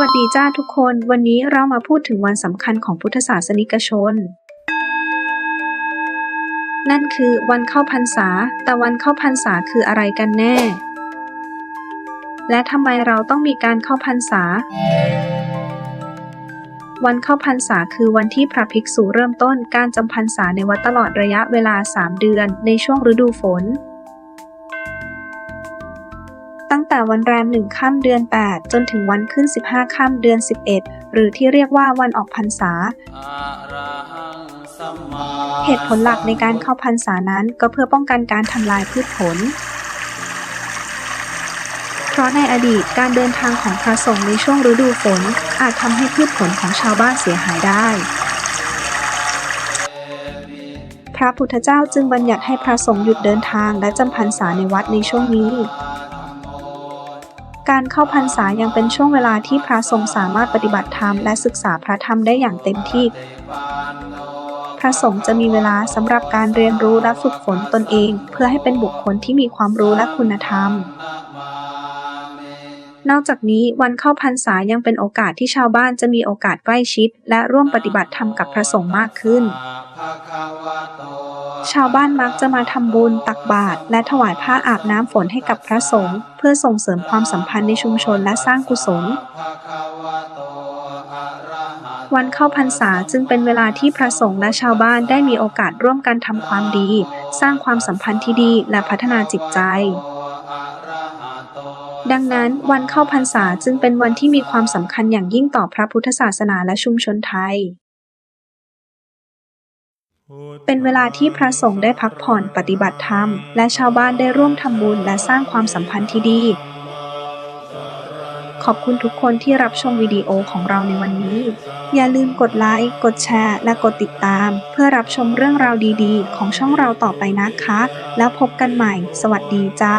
วัสดีจ้าทุกคน วันนี้เรามาพูดถึงวันสำคัญของพุทธศาสนิกชน นั่นคือวันเข้าพรรษา แต่วันเข้าพรรษาคืออะไรกันแน่ และทำไมเราต้องมีการเข้าพรรษา วันเข้าพรรษาคือวันที่พระภิกษุเริ่มต้นการจำพรรษาในวัดตลอดระยะเวลา 3 เดือน ในช่วงฤดูฝน แต่วันแรมหนึ่งค่ำเดือน 8 จนถึงวันขึ้น 15ค่ำเดือน 11 หรือที่เรียกว่าวันออกพรรษา เหตุผลหลักในการเข้าพรรษานั้นก็เพื่อป้องกันการทำลายพืชผล เพราะในอดีตการเดินทางของพระสงฆ์ในช่วงฤดูฝน อาจทำให้พืชผลของชาวบ้านเสียหายได้พระพุทธเจ้าจึงบัญญัติให้พระสงฆ์หยุดเดินทางและจำพรรษาในวัดในช่วงนี้ การเข้าพรรษายังเป็นช่วงเวลาที่พระสงฆ์สามารถปฏิบัติธรรมและศึกษาพระธรรมได้อย่างเต็มที่ พระสงฆ์จะมีเวลาสำหรับการเรียนรู้และฝึกฝนตนเอง เพื่อให้เป็นบุคคลที่มีความรู้และคุณธรรม นอกจากนี้วันเข้าพรรษายังเป็นโอกาสที่ชาวบ้านจะมีโอกาสใกล้ชิด และร่วมปฏิบัติธรรมกับพระสงฆ์มากขึ้น ชาวบ้านมักจะมาทำบุญตักบาตรและถวายผ้าอาบน้ำฝนให้กับพระสงฆ์เพื่อส่งเสริมความสัมพันธ์ในชุมชนและสร้างกุศล วันเข้าพรรษาจึงเป็นเวลาที่พระสงฆ์และชาวบ้านได้มีโอกาสร่วมกันทำความดี สร้างความสัมพันธ์ที่ดีและพัฒนาจิตใจดังนั้นวันเข้าพรรษาจึงเป็นวันที่มีความสำคัญอย่างยิ่งต่อพระพุทธศาสนาและชุมชนไทย เป็นเวลาที่พระสงฆ์ได้พักผ่อนปฏิบัติธรรม และชาวบ้านได้ร่วมทำบุญและสร้างความสัมพันธ์ที่ดี ขอบคุณทุกคนที่รับชมวิดีโอของเราในวันนี้ อย่าลืมกดไลค์กดแชร์ และกดติดตาม เพื่อรับชมเรื่องราวดีๆ ของช่องเราต่อไปนะคะ แล้วพบกันใหม่ สวัสดีจ้า